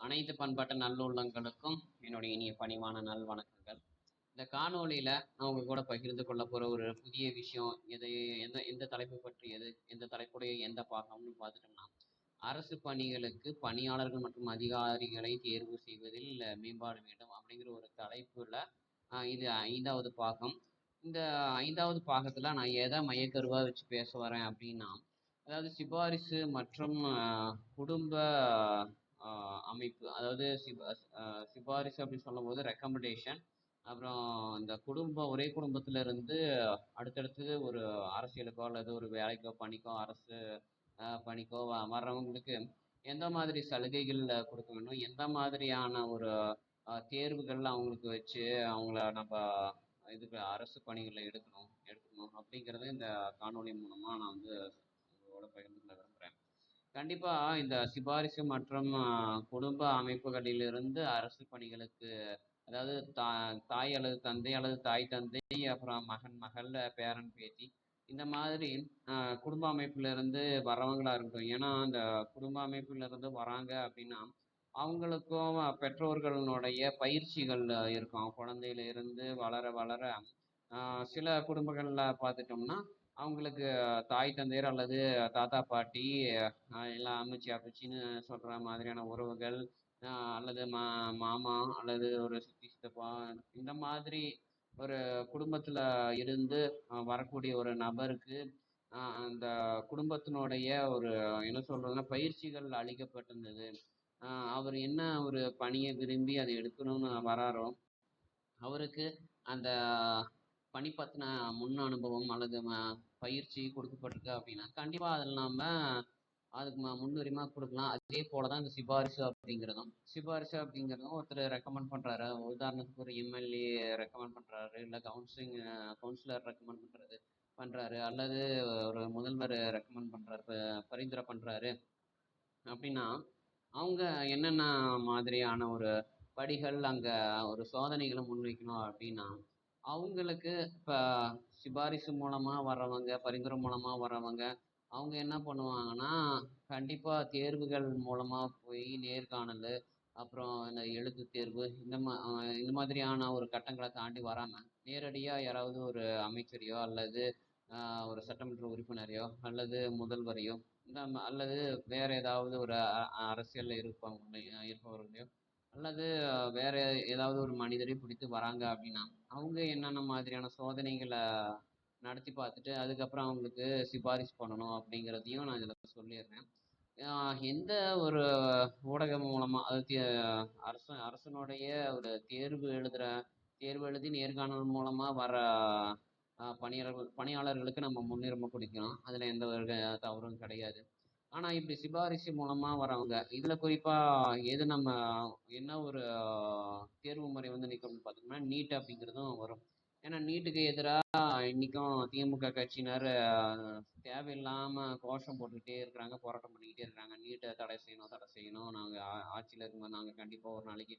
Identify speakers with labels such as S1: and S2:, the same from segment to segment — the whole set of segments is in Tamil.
S1: அனைத்து பண்பாட்டு நல்லுள்ளங்களுக்கும் என்னுடைய இனிய பணிவான நல்வணக்கங்கள் இந்த காணொளியில் நான் உங்க கூட பகிர்ந்து கொள்ள போகிற ஒரு புதிய விஷயம் எது எந்த எந்த தலைப்பு பற்றியது எந்த தலைப்புடைய எந்த பாகம்னு பார்த்துட்டோம்னா அரசு பணிகளுக்கு பணியாளர்கள் மற்றும் அதிகாரிகளை தேர்வு செய்வதில் மேம்பாடு வேண்டும் அப்படிங்கிற ஒரு தலைப்புல இது ஐந்தாவது பாகம். இந்த ஐந்தாவது பாகத்தில் நான் எதை மையக்கருவாக வச்சு பேச வரேன் அப்படின்னா அதாவது சிபாரிசு மற்றும் குடும்ப அமைப்பு. அதாவது சிப சிபாரிசு அப்படின்னு சொல்லும்போது ரெக்கமெண்டேஷன் அப்புறம் இந்த குடும்பம் ஒரே குடும்பத்துல இருந்து அடுத்தடுத்து ஒரு அரசியலுக்கோ அல்லது ஒரு வேலைக்கோ பணிக்கோ அரசு பணிக்கோ வர்றவங்களுக்கு எந்த மாதிரி சலுகைகள் கொடுக்க வேண்டும் எந்த மாதிரியான ஒரு தேர்வுகள் அவங்களுக்கு வச்சு அவங்கள நம்ம இதுக்கு அரசு பணிகளில் எடுக்கணும் எடுக்கணும் அப்படிங்கிறது இந்த காணொலி மூலமா நான் வந்து உங்களோட பகிர்ந்து கண்டிப்பாக கண்டிப்பா. இந்த சிபாரிசு மற்றும் குடும்ப அமைப்புகளிலிருந்து அரசு பணிகளுக்கு அதாவது தா தாய் அல்லது தந்தை அல்லது தாய் தந்தை அப்புறம் மகன் மகள் பேரன் பேத்தி இந்த மாதிரி குடும்ப அமைப்புல இருந்து வர்றவங்களா இருக்கட்டும். ஏன்னா அந்த குடும்ப அமைப்புல இருந்து வராங்க அப்படின்னா அவங்களுக்கும் பெற்றோர்களுடைய பயிற்சிகள் இருக்கும். குழந்தையில இருந்து வளர வளர சில குடும்பங்கள்ல பார்த்துட்டோம்னா அவங்களுக்கு தாய் தந்தையர் அல்லது தாத்தா பாட்டி எல்லாம் அம்மச்சி அப்பச்சின்னு சொல்ற மாதிரியான உறவுகள் அல்லது மா மாமா அல்லது ஒரு சித்தி சித்தப்பா இந்த மாதிரி ஒரு குடும்பத்துல இருந்து வரக்கூடிய ஒரு நபருக்கு அந்த குடும்பத்தினுடைய ஒரு என்ன சொல்றதுன்னா பயிற்சிகள் அளிக்கப்பட்டிருந்தது. அவர் என்ன ஒரு பணியை விரும்பி அதை எடுக்கணும்னு வராரோ அவருக்கு அந்த பணி பத்தின முன் அனுபவம் அல்லது பயிற்சி கொடுக்கப்பட்டிருக்கு அப்படின்னா கண்டிப்பாக அதில் நாம் அதுக்கு முன்னுரிமை கொடுக்கலாம். அதே போல தான் இந்த சிபாரிசு அப்படிங்கிறதும். சிபாரிசு அப்படிங்கிறதும் ஒருத்தர் ரெக்கமெண்ட் பண்ணுறாரு உதாரணத்துக்கு ஒரு எம்எல்ஏ ரெக்கமெண்ட் பண்றாரு இல்லை கவுன்சிலிங் கவுன்சிலர் ரெக்கமெண்ட் பண்ணுறது பண்றாரு அல்லது ஒரு முதல்வர் ரெக்கமெண்ட் பண்ணுறாரு பரிந்துரை பண்றாரு அப்படின்னா அவங்க என்னென்ன மாதிரியான ஒரு படிகள் அங்கே ஒரு சோதனைகளை முன்வைக்கணும் அப்படின்னா அவங்களுக்கு இப்போ சிபாரிசு மூலமாக வர்றவங்க பரிந்துரை மூலமாக வர்றவங்க அவங்க என்ன பண்ணுவாங்கன்னா கண்டிப்பாக தேர்வுகள் மூலமாக போய் நேர்காணல் அப்புறம் இந்த எழுத்து தேர்வு இந்த மா இந்த மாதிரியான ஒரு கட்டங்களை தாண்டி வராமல் நேரடியாக யாராவது ஒரு அமைச்சரையோ அல்லது ஒரு சட்டமன்ற உறுப்பினரையோ அல்லது முதல்வரையோ இந்த அல்லது வேற ஏதாவது ஒரு அ- அ- இருப்பவங்க இருப்பவர்களையோ அல்லது வேற ஏதாவது ஒரு மனிதரை பிடித்து வராங்க அப்படின்னா அவங்க என்னென்ன மாதிரியான சோதனைகளை நடத்தி பார்த்துட்டு அதுக்கப்புறம் அவங்களுக்கு சிபாரிசு பண்ணணும் அப்படிங்கிறதையும் நான் இதில் சொல்லிடுறேன். எந்த ஒரு ஊடகம் மூலமாக அதாவது தே- அரசு அரசனுடைய ஒரு தேர்வு எழுதுகிற தேர்வு எழுதி நேர்காணல் மூலமாக வர பணியாளர்கள் பணியாளர்களுக்கு நம்ம முன்னுரிமை கொடுக்கணும். அதில் எந்த ஒரு தவறும் கிடையாது. ஆனா இப்படி சிபாரிசு மூலமா வரவங்க இதுல குறிப்பா எது நம்ம என்ன ஒரு தேர்வு முறை வந்து நிற்கும்னு பார்த்தோம்னா நீட் அப்படிங்கிறதும் வரும். ஏன்னா நீட்டுக்கு எதிராக இன்னைக்கும் திமுக கட்சியினர் தேவையில்லாமல் தேவையில்லாம கோஷம் போட்டுக்கிட்டே இருக்கிறாங்க போராட்டம் பண்ணிக்கிட்டே இருக்கிறாங்க. நீட்டை தடை செய்யணும் தடை செய்யணும். நாங்கள் ஆட்சியில் இருக்கும்போது நாங்கள் கண்டிப்பாக ஒரு நாளைக்கு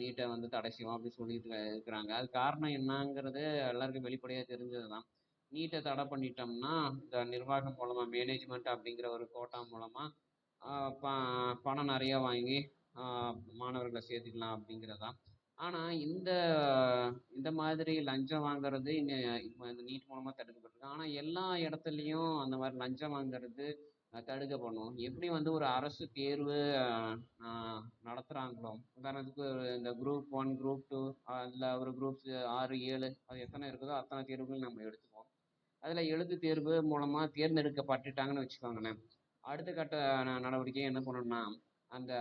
S1: நீட்டை வந்து தடை செய்வோம் அப்படின்னு சொல்லிட்டு இருக்கிறாங்க. அது காரணம் என்னங்கிறது எல்லாருக்கும் தெரிஞ்சது தான் நீட்டை தடை பண்ணிட்டோம்னா இந்த நிர்வாகம் மூலமாக மேனேஜ்மெண்ட் அப்படிங்கிற ஒரு கோட்டா மூலமாக ப- பணம் நிறைய வாங்கி மாணவர்களை சேர்த்துக்கலாம் அப்படிங்கிறதான் ஆனால் இந்த இந்த மாதிரி லஞ்சம் வாங்குறது இங்க இப்போ இந்த நீட் மூலமாக தடுக்கப்பட்டிருக்கு. ஆனால் எல்லா இடத்துலையும் அந்த மாதிரி லஞ்சம் வாங்குறது தடுக்க பண்ணும் எப்படி வந்து ஒரு அரசு தேர்வு நடத்துகிறாங்களோ உதாரணத்துக்கு இந்த குரூப் ஒன் குரூப் டூ அதில் ஒரு குரூப்ஸ் ஆறு ஏழு அது எத்தனை இருக்குதோ அத்தனை தேர்வுகள் நம்ம எடுத்துப்போம் அதில் எழுத்து தேர்வு மூலமாக தேர்ந்தெடுக்கப்பட்டுட்டாங்கன்னு வச்சுக்கோங்களேன். அடுத்த கட்ட ந- நடவடிக்கை என்ன பண்ணணும்னா அந்த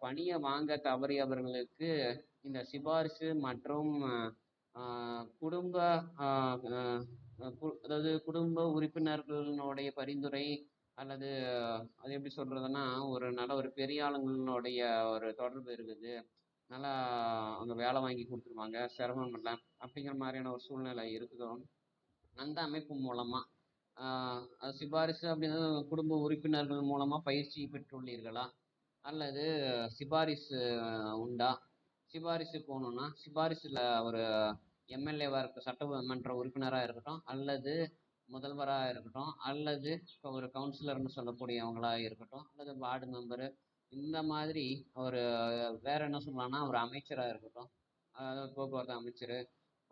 S1: பணியை வாங்க தவறியவர்களுக்கு இந்த சிபாரிசு மற்றும் குடும்ப அதாவது குடும்ப உறுப்பினர்களினுடைய பரிந்துரை அல்லது அது எப்படி சொல்றதுன்னா ஒரு நல்ல ஒரு பெரிய ஆளுங்களுடைய ஒரு தொடர்பு இருக்குது. நல்லா அவங்க வேலை வாங்கி கொடுத்துருவாங்க சிரமம் இல்லை அப்படிங்கிற மாதிரியான ஒரு சூழ்நிலை இருக்குதோ? அந்த அமைப்பு மூலமா சிபாரிசு அப்படின்னா குடும்ப உறுப்பினர்கள் மூலமா பயிற்சி பெற்றுள்ளீர்களா? அல்லது சிபாரிசு உண்டா? சிபாரிசு போகணும்னா சிபாரிசுல ஒரு எம்எல்ஏவா இருக்க சட்டமன்ற உறுப்பினராக இருக்கட்டும் அல்லது முதல்வராக இருக்கட்டும் அல்லது இப்போ ஒரு கவுன்சிலர்னு சொல்லக்கூடியவங்களா இருக்கட்டும் அல்லது வார்டு மெம்பரு இந்த மாதிரி ஒரு வேற என்ன சொல்லலாம்னா ஒரு அமைச்சராக இருக்கட்டும் அதாவது போக்குவரத்து அமைச்சர்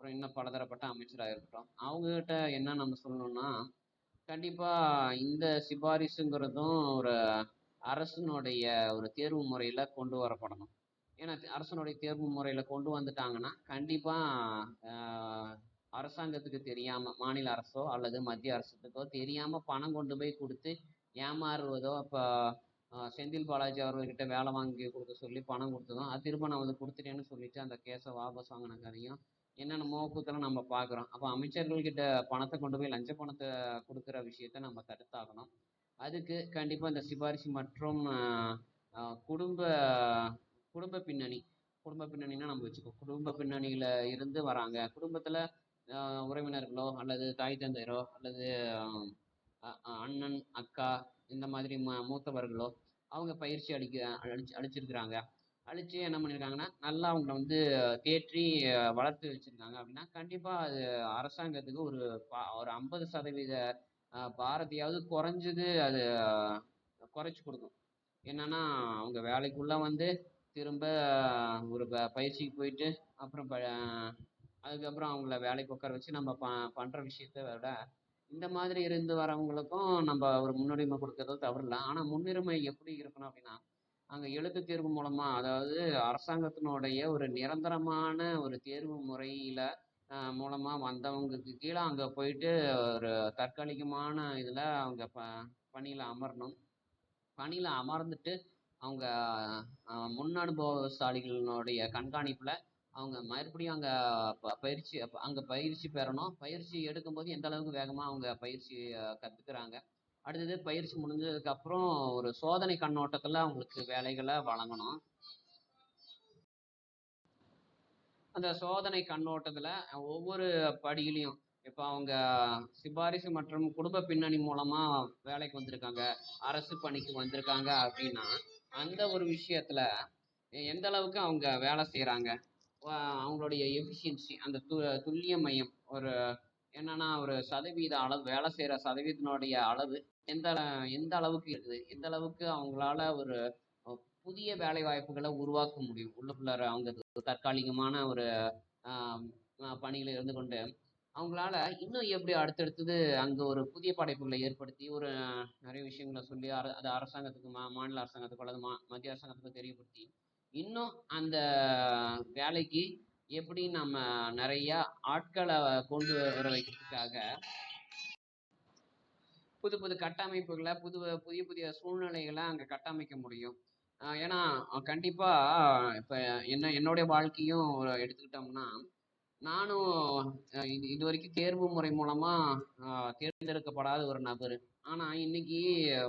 S1: அப்புறம் இன்னும் பலதரப்பட்ட அமைச்சராக இருக்கட்டும். அவங்ககிட்ட என்ன நம்ம சொல்லணும்னா கண்டிப்பாக இந்த சிபாரிசுங்கிறதும் ஒரு அரசனுடைய ஒரு தேர்வு முறையில் கொண்டு வரப்படணும். ஏன்னா அரசனுடைய தேர்வு முறையில் கொண்டு வந்துட்டாங்கன்னா கண்டிப்பாக அரசாங்கத்துக்கு தெரியாமல் மாநில அரசோ அல்லது மத்திய அரசுக்கோ தெரியாமல் பணம் கொண்டு போய் கொடுத்து ஏமாறுவதோ இப்போ செந்தில் பாலாஜி அவர்கிட்ட வேலை வாங்கி கொடுக்க சொல்லி பணம் கொடுத்ததும் அது திரும்ப நான் வந்து கொடுத்துட்டேன்னு சொல்லிட்டு அந்த கேஸை வாபஸ் வாங்கின கதையும் என்னென்னமோ கூத்தெல்லாம் நம்ம பார்க்குறோம். அப்போ அமைச்சர்கள்கிட்ட பணத்தை கொண்டு போய் லஞ்ச பணத்தை கொடுக்குற விஷயத்த நம்ம தடுத்தாகணும். அதுக்கு கண்டிப்பாக இந்த சிபாரிசு மற்றும் குடும்ப குடும்ப பின்னணி குடும்ப பின்னணினா நம்ம வச்சுக்கோ குடும்ப பின்னணியில் இருந்து வராங்க. குடும்பத்தில் உறவினர்களோ அல்லது தாய் தந்தையரோ அல்லது அண்ணன் அக்கா இந்த மாதிரி ம- மூத்தவர்களோ அவங்க பயிற்சி அளிக்க அழிச்சு அழிச்சிருக்கிறாங்க அழிச்சு என்ன பண்ணியிருக்காங்கன்னா நல்லா அவங்கள வந்து தேற்றி வளர்த்து வச்சிருக்காங்க. அப்படின்னா கண்டிப்பா அது அரசாங்கத்துக்கு ஒரு பா- ஒரு ஐம்பது சதவீத பாரதியாவது குறைஞ்சது அது குறைச்சி கொடுக்கும். என்னன்னா அவங்க வேலைக்குள்ள வந்து திரும்ப ஒரு ப- பயிற்சிக்கு போயிட்டு அப்புறம் ப- அதுக்கப்புறம் அவங்கள வேலைக்கு உட்கார வச்சு நம்ம ப பண்ற விஷயத்த விட இந்த மாதிரி இருந்து வரவங்களுக்கும் நம்ம ஒரு முன்னுரிமை கொடுக்கறது தவறில்ல ஆனா முன்னுரிமை எப்படி இருக்கணும் அப்படின்னா அங்கே எழுத்து தேர்வு மூலமாக அதாவது அரசாங்கத்தினுடைய ஒரு நிரந்தரமான ஒரு தேர்வு முறையில் மூலமாக வந்தவங்களுக்கு கீழே அங்கே போயிட்டு ஒரு தற்காலிகமான இதில் அவங்க ப பணியில் அமரணும். பணியில் அமர்ந்துட்டு அவங்க முன் அனுபவசாலிகளினுடைய கண்காணிப்பில் அவங்க மறுபடியும் அங்கே ப- பயிற்சி அங்கே பயிற்சி பெறணும். பயிற்சி எடுக்கும்போது எந்த அளவுக்கு வேகமாக அவங்க பயிற்சி கற்றுக்கிறாங்க அடுத்தது பயிற்சி முடிஞ்சதுக்கப்புறம் ஒரு சோதனை கண்ணோட்டத்தில் அவங்களுக்கு வேலைகளை வழங்கணும். அந்த சோதனை கண்ணோட்டத்தில் ஒவ்வொரு படியிலையும் இப்போ அவங்க சிபாரிசு மற்றும் குடும்ப பின்னணி மூலமா வேலைக்கு வந்திருக்காங்க அரசு பணிக்கு வந்திருக்காங்க அப்படின்னா அந்த ஒரு விஷயத்துல எந்த அளவுக்கு அவங்க வேலை செய்கிறாங்க அவங்களுடைய எஃபிஷியன்சி அந்த து துல்லிய மையம் ஒரு என்னன்னா ஒரு சதவீத அளவு வேலை செய்யற சதவீதத்தினுடைய அளவு எந்த எந்த அளவுக்கு இருக்குது? எந்த அளவுக்கு அவங்களால ஒரு புதிய வேலை வாய்ப்புகளை உருவாக்க முடியும்? உள்ளுக்குள்ளார அவங்க தற்காலிகமான ஒரு பணியில் பணியில இருந்து கொண்டு அவங்களால இன்னும் எப்படி அடுத்தடுத்தது அங்கே ஒரு புதிய படைப்புகளை ஏற்படுத்தி ஒரு நிறைய விஷயங்களை சொல்லி அர- அது அரசாங்கத்துக்கு மா மாநில அரசாங்கத்துக்கு அல்லது மா மத்திய அரசாங்கத்துக்கு தெரியப்படுத்தி இன்னும் அந்த வேலைக்கு எப்படி நம்ம நிறைய ஆட்களை கொண்டு வர வைக்கிறதுக்காக புது புது கட்டமைப்புகளை புது புதிய புதிய சூழ்நிலைகளை அங்க கட்டமைக்க முடியும். ஏன்னா கண்டிப்பாக கண்டிப்பா இப்ப என்ன என்னுடைய வாழ்க்கையும் எடுத்துக்கிட்டோம்னா நானும் இது இது வரைக்கும் தேர்வு முறை மூலமா தேர்ந்தெடுக்கப்படாத ஒரு நபர். ஆனா இன்னைக்கு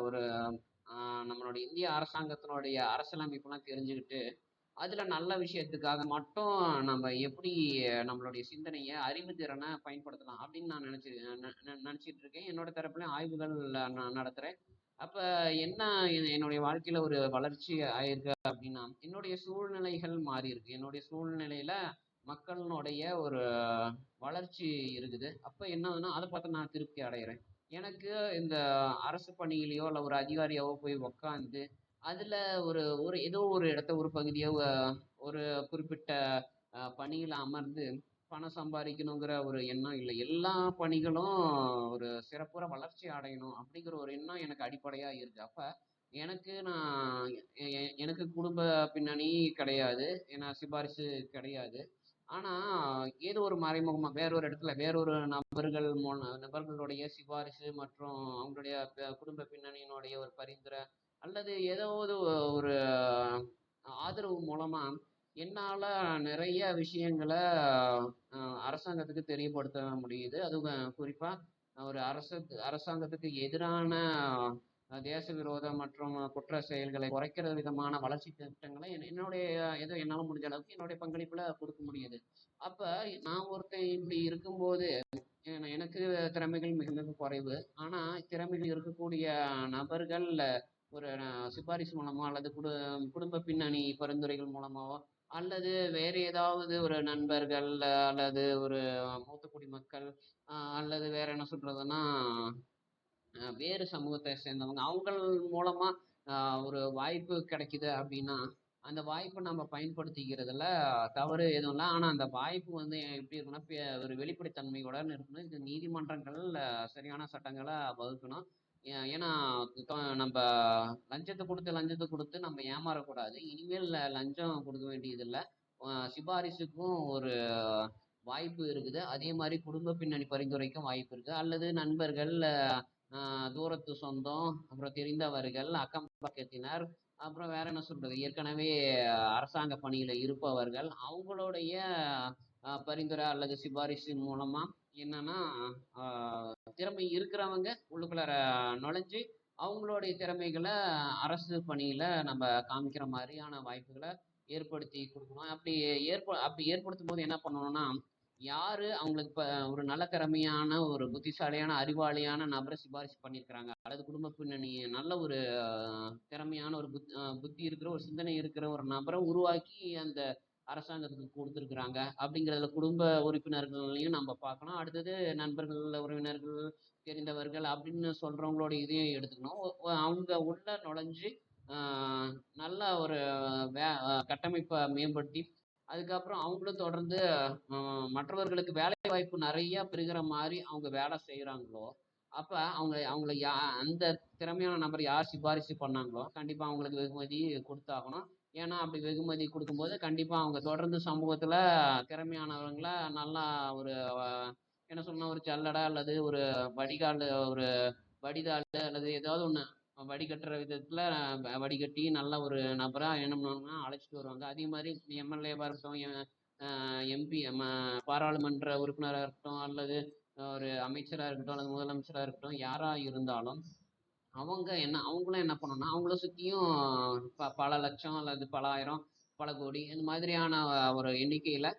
S1: ஒரு நம்மளுடைய இந்திய அரசாங்கத்தினுடைய அரசியலமைப்புலாம் தெரிஞ்சுக்கிட்டு அதுல நல்ல விஷயத்துக்காக மட்டும் நம்ம எப்படி நம்மளுடைய சிந்தனையை அறிவு திறனை பயன்படுத்தலாம் அப்படின்னு நான் நினச்சி நினச்சிட்டு இருக்கேன். என்னோட தரப்புல ஆய்வுகள் நான் நடத்துறேன். அப்ப என்ன என்னுடைய வாழ்க்கையில ஒரு வளர்ச்சி ஆயிருக்கு அப்படின்னா என்னுடைய சூழ்நிலைகள் மாறி இருக்கு. என்னுடைய சூழ்நிலையில மக்களினுடைய ஒரு வளர்ச்சி இருக்குது. அப்ப என்ன ஆகுதுன்னா அதை பார்த்து நான் திருப்தி அடைகிறேன் எனக்கு இந்த அரசு பணியிலையோ இல்லை ஒரு அதிகாரியாவோ போய் உக்காந்து அதுல ஒரு ஒரு ஏதோ ஒரு இடத்த ஒரு பகுதியோ ஒரு குறிப்பிட்ட பணியில் அமர்ந்து பணம் சம்பாதிக்கணுங்கிற ஒரு எண்ணம் இல்லை. எல்லா பணிகளும் ஒரு சிறப்புற வளர்ச்சி அடையணும் அப்படிங்கிற ஒரு எண்ணம் எனக்கு அடிப்படையாக இருக்கு. அப்போ எனக்கு நான் எனக்கு குடும்ப பின்னணி கிடையாது. ஏன்னா சிபாரிசு கிடையாது. ஆனால் ஏதோ ஒரு மறைமுகமாக வேற ஒரு இடத்துல வேறொரு நபர்கள் மூல நபர்களுடைய சிபாரிசு மற்றும் அவங்களுடைய குடும்ப பின்னணியினுடைய ஒரு பரிந்துரை அல்லது ஏதாவது ஒரு ஆதரவு மூலமா என்னால் நிறைய விஷயங்களை அரசாங்கத்துக்கு தெரியப்படுத்த முடியுது. அதுவும் குறிப்பாக ஒரு அரசு அரசாங்கத்துக்கு எதிரான தேச விரோத மற்றும் குற்ற செயல்களை குறைக்கிற விதமான வளர்ச்சி திட்டங்களை என்- என்னுடைய ஏதோ என்னால் முடிஞ்ச அளவுக்கு என்னுடைய பங்களிப்பில் கொடுக்க முடியுது. அப்போ நான் ஒருத்தன் இப்படி இருக்கும்போது எனக்கு திறமைகள் மிக மிக குறைவு. ஆனால் திறமைகள் இருக்கக்கூடிய நபர்கள் ஒரு சிபாரிசு மூலமாக அல்லது குடு குடும்ப பின்னணி பரிந்துரைகள் மூலமாகவோ அல்லது வேறு ஏதாவது ஒரு நண்பர்கள் அல்லது ஒரு மூத்த குடிமக்கள் அல்லது வேற என்ன சொல்றதுன்னா வேறு சமூகத்தை சேர்ந்தவங்க அவங்கள் மூலமா ஒரு வாய்ப்பு கிடைக்குது அப்படின்னா அந்த வாய்ப்பை நம்ம பயன்படுத்திக்கிறதுல தவறு எதுவும் இல்லை. ஆனால் அந்த வாய்ப்பு வந்து எப்படி இருக்குன்னா ஒரு வெளிப்படைத்தன்மையோட இருக்கணும். இது நீதிமன்றங்கள் சரியான சட்டங்களை வகுக்கணும். ஏன்னா நம்ம லஞ்சத்தை கொடுத்து லஞ்சத்தை கொடுத்து நம்ம ஏமாறக்கூடாது. இனிமேல் லஞ்சம் கொடுக்க வேண்டியதில்லை. சிபாரிசுக்கும் ஒரு வாய்ப்பு இருக்குது. அதே மாதிரி குடும்ப பின்னணி பரிந்துரைக்கும் வாய்ப்பு இருக்குது அல்லது நண்பர்கள் தூரத்து சொந்தம் அப்புறம் தெரிந்தவர்கள் அக்கம் பக்கத்தினர் அப்புறம் வேற என்ன சொல்றது? ஏற்கனவே அரசாங்க பணியில இருப்பவர்கள் அவங்களுடைய பரிந்துரை அல்லது சிபாரிசின் மூலமா என்னன்னா திறமை இருக்கிறவங்க உள்ளுக்குள்ளார நுழைஞ்சு அவங்களுடைய திறமைகளை அரசு பணியில நம்ம காமிக்கிற மாதிரியான வாய்ப்புகளை ஏற்படுத்தி கொடுக்கணும். அப்படி ஏற்ப அப்படி ஏற்படுத்தும் போது என்ன பண்ணணும்னா யாரு அவங்களுக்கு இப்போ ஒரு நல்ல திறமையான ஒரு புத்திசாலியான அறிவாளியான நபரை சிபாரிசு பண்ணியிருக்கிறாங்க அல்லது குடும்ப பின்னணி நல்ல ஒரு திறமையான ஒரு புத் புத்தி இருக்கிற ஒரு சிந்தனை இருக்கிற ஒரு நபரை உருவாக்கி அந்த அரசாங்கத்துக்கு கொடுத்துருக்குறாங்க. அப்படிங்கிறதுல குடும்ப உறுப்பினர்களையும் நம்ம பார்க்கணும். அடுத்தது நண்பர்கள் உறவினர்கள் தெரிந்தவர்கள் அப்படின்னு சொல்றவங்களோட இதையும் எடுத்துக்கணும். அவங்க உள்ள நுழைஞ்சு நல்ல ஒரு வே கட்டமைப்பை மேம்படுத்தி அதுக்கப்புறம் அவங்களும் தொடர்ந்து மற்றவர்களுக்கு வேலை வாய்ப்பு நிறைய பெறுகிற மாதிரி அவங்க வேலை செய்கிறாங்களோ அப்போ அவங்க அவங்கள யா அந்த திறமையான நபர் யார் சிபாரிசு பண்ணாங்களோ கண்டிப்பாக அவங்களுக்கு வெகுமதி கொடுத்தாகணும். ஏன்னா அப்படி வெகுமதி கொடுக்கும்போது கண்டிப்பாக அவங்க தொடர்ந்து சமூகத்தில் திறமையானவங்களை நல்லா ஒரு என்ன சொல்லணும் ஒரு சல்லடை அல்லது ஒரு வடிகால் ஒரு வடிதாள் அல்லது ஏதாவது ஒன்று வடிகட்டுற விதத்தில் வடிகட்டி நல்ல ஒரு நபராக என்ன பண்ணுவாங்கன்னா அழைச்சிட்டு வருவாங்க. அதே மாதிரி எம்எல்ஏவாக இருக்கட்டும் எம்பி பாராளுமன்ற உறுப்பினராக இருக்கட்டும் அல்லது ஒரு அமைச்சராக இருக்கட்டும் அல்லது முதலமைச்சராக இருக்கட்டும் யாராக இருந்தாலும் அவங்க என்ன அவங்களும் என்ன பண்ணணும்னா அவங்கள சுற்றியும் ப பல லட்சம் அல்லது பல ஆயிரம் பல கோடி இந்த மாதிரியான ஒரு எண்ணிக்கையில்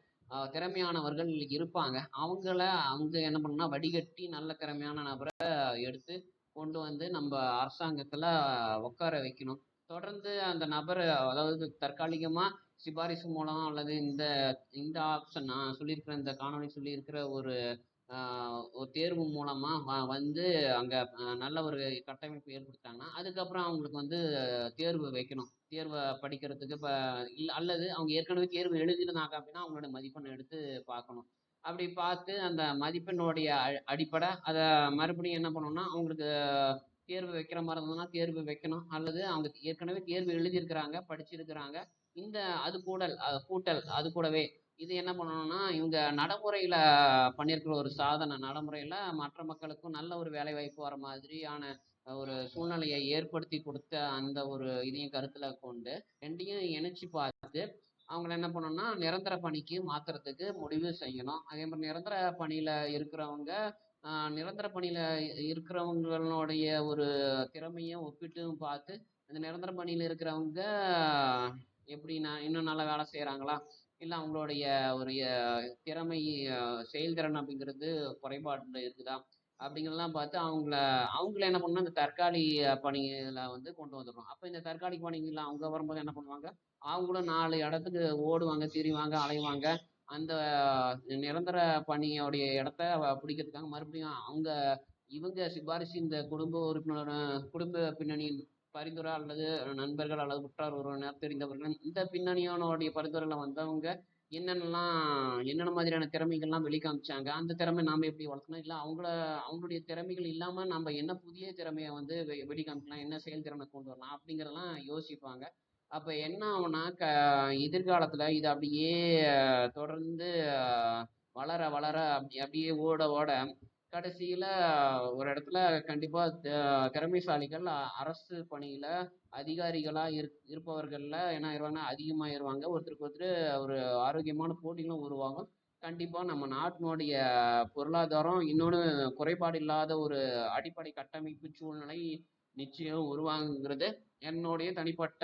S1: திறமையானவர்கள் இருப்பாங்க. அவங்கள அவங்க என்ன பண்ணணும்னா வடிகட்டி நல்ல திறமையான நபரை எடுத்து கொண்டு வந்து நம்ம அரசாங்கத்தில் உட்கார வைக்கணும். தொடர்ந்து அந்த நபரை அதாவது தற்காலிகமாக சிபாரிசு மூலம் அல்லது இந்த இந்த ஆப்ஷன் நான் சொல்லியிருக்கிற இந்த காணொளி சொல்லியிருக்கிற ஒரு ஒரு தேர்வு மூலமாக வ வந்து அங்கே நல்ல ஒரு கட்டமைப்பு ஏற்படுத்தாங்கன்னா அதுக்கப்புறம் அவங்களுக்கு வந்து தேர்வு வைக்கணும். தேர்வை படிக்கிறதுக்கு இப்போ இல்லை அல்லது அவங்க ஏற்கனவே தேர்வு எழுதியிருந்தாங்க அப்படின்னா அவங்களோட மதிப்பெண் எடுத்து பார்க்கணும். அப்படி பார்த்து அந்த மதிப்பெண்ணுடைய அ- அடிப்படை அதை மறுபடியும் என்ன பண்ணணும்னா அவங்களுக்கு தேர்வு வைக்கிற மாதிரி இருந்ததுன்னா தேர்வு வைக்கணும். அல்லது அவங்க ஏற்கனவே தேர்வு எழுதியிருக்கிறாங்க படிச்சிருக்கிறாங்க. இந்த அது கூடல் கூட்டல் அது கூடவே இது என்ன பண்ணணும்னா இவங்க நடைமுறையில் பண்ணியிருக்கிற ஒரு சாதனை. நடைமுறையில் மற்ற மக்களுக்கும் நல்ல ஒரு வேலை வாய்ப்பு வர மாதிரியான ஒரு சூழ்நிலையை ஏற்படுத்தி கொடுத்த அந்த ஒரு இதையும் கருத்தில் கொண்டு ரெண்டையும் இணைச்சு பார்த்து அவங்கள என்ன பண்ணணும்னா நிரந்தர பணிக்கு மாத்துறதுக்கு முடிவு செய்யணும். அதே மாதிரி நிரந்தர பணியில் இருக்கிறவங்க ஆஹ் நிரந்தர பணியில் இருக்கிறவங்களுடைய ஒரு திறமையும் ஒப்பிட்டும் பார்த்து அந்த நிரந்தர பணியில் இருக்கிறவங்க எப்படி நான் இன்னும் நல்லா வேலை செய்கிறாங்களா இல்லை அவங்களுடைய ஒரு திறமை செயல்திறன் அப்படிங்கிறது குறைபாடு இருக்குதா? அப்படிங்கிறதெல்லாம் பார்த்து அவங்கள அவங்கள என்ன பண்ணணும் இந்த தற்காலிக பணியில் வந்து கொண்டு வந்துடுறோம் அப்போ இந்த தற்காலிக பணிகளில் அவங்க வரும்போது என்ன பண்ணுவாங்க? அவங்களும் நாலு இடத்துக்கு ஓடுவாங்க திரிவாங்க அலைவாங்க. அந்த நிரந்தர பணியோடைய இடத்த பிடிக்கிறதுக்காக மறுபடியும் அவங்க இவங்க சிபாரிசு இந்த குடும்ப உறுப்பினர் குடும்ப பின்னணியின் பரிந்துரை அல்லது நண்பர்கள் அல்லது உற்றார் உறவினர் தெரிந்தவர்கள் இந்த பின்னணியானோடைய பரிந்துரையில் வந்தவங்க என்னென்னலாம் என்னென்ன மாதிரியான திறமைகள்லாம் வெளிக்காமிச்சாங்க அந்த திறமை நாம் எப்படி வளர்க்கணும்? இல்லை அவங்கள அவங்களுடைய திறமைகள் இல்லாமல் நம்ம என்ன புதிய திறமையை வந்து வெ வெளிக்காமிக்கலாம் என்ன செயல்திறனை கொண்டு வரலாம் அப்படிங்கிறதெல்லாம் யோசிப்பாங்க. அப்போ என்ன ஆகும்னா க எதிர்காலத்தில் இது அப்படியே தொடர்ந்து வளர வளர அப்படி அப்படியே ஓட ஓட கடைசியில் ஒரு இடத்துல கண்டிப்பாக திறமைசாலிகள் அரசு பணியில் அதிகாரிகளாக இருப் இருப்பவர்களில் என்ன ஆயிடுவாங்கன்னா அதிகமாகிடுவாங்க ஒருத்தருக்கு ஒருத்தர் ஒரு ஆரோக்கியமான போட்டிகளும் உருவாகும். கண்டிப்பாக நம்ம நாட்டினுடைய பொருளாதாரம் இன்னொன்று குறைபாடு இல்லாத ஒரு அடிப்படை கட்டமைப்பு சூழ்நிலை நிச்சயம் உருவாங்கிறது என்னுடைய தனிப்பட்ட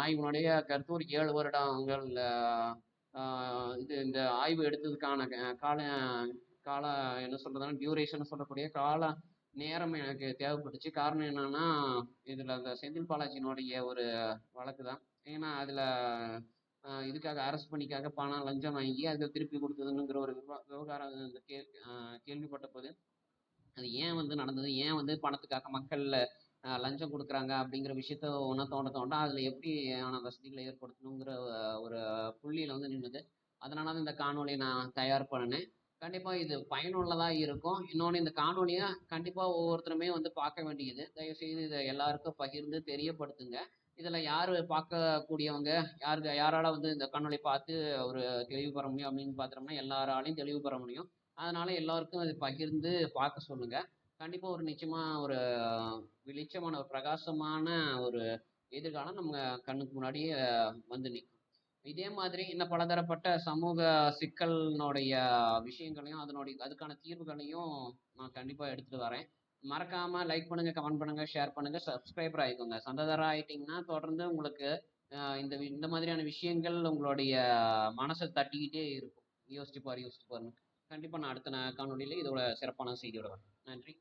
S1: ஆய்வினுடைய கருத்து. ஒரு ஏழு வருடங்கள் இது இந்த ஆய்வு எடுத்ததுக்கான கால கால என்ன சொல்கிறதுனா டியூரேஷன் சொல்லக்கூடிய கால நேரம் எனக்கு தேவைப்பட்டுச்சு காரணம் என்னன்னா இதுல அந்த செந்தில் பாலாஜியினுடைய ஒரு வழக்கு தான் ஏன்னா அதுல இதுக்காக அரசு பணிக்காக பணம் லஞ்சம் வாங்கி அதை திருப்பி கொடுத்ததுங்கிற ஒரு விவகாரம் இந்த கே கேள்விப்பட்ட போது அது ஏன் வந்து நடந்தது? ஏன் வந்து பணத்துக்காக மக்களில் லஞ்சம் கொடுக்குறாங்க? அப்படிங்கிற விஷயத்த ஒன்றா தோண்ட தோண்டா அதில் எப்படியான வசதிகளை ஏற்படுத்தணுங்கிற ஒரு புள்ளியில் வந்து நின்றுது அதனால தான் இந்த காணொலியை நான் தயார் பண்ணினேன் கண்டிப்பாக இது பயனுள்ளதாக இருக்கும். இன்னொன்று இந்த காணொலியை கண்டிப்பாக ஒவ்வொருத்தருமே வந்து பார்க்க வேண்டியது. தயவுசெய்து இதை எல்லாருக்கும் பகிர்ந்து தெரியப்படுத்துங்க. இதில் யார் பார்க்கக்கூடியவங்க யாருக்கு யாரால வந்து இந்த காணொலி பார்த்து ஒரு தெளிவு பெற முடியும் அப்படின்னு பார்த்தோம்னா எல்லாராலையும் தெளிவு பெற முடியும். அதனால எல்லாருக்கும் அது பகிர்ந்து பார்க்க சொல்லுங்க. கண்டிப்பாக ஒரு நிச்சயமாக ஒரு வெளிச்சமான ஒரு பிரகாசமான ஒரு எதிர்காலம் நம்ம கண்ணுக்கு முன்னாடியே வந்து நிற்கும் இதே மாதிரி இன்னும் பலதரப்பட்ட சமூக சிக்கலினுடைய விஷயங்களையும் அதனுடைய அதுக்கான தீர்வுகளையும் நான் கண்டிப்பாக எடுத்துட்டு வரேன். மறக்காமல் லைக் பண்ணுங்க கமெண்ட் பண்ணுங்க ஷேர் பண்ணுங்க சப்ஸ்கிரைபர் ஆகிக்கோங்க சந்ததாரா ஆகிட்டிங்கன்னா தொடர்ந்து உங்களுக்கு இந்த வி- இந்த மாதிரியான விஷயங்கள் உங்களுடைய மனசை தட்டிக்கிட்டே இருக்கும். யோசிச்சு பாரு யோசிச்சு பாருங்க கண்டிப்பாக நான் அடுத்த காணொலியில் இதோட சிறப்பான செய்தியோட வரேன். நன்றி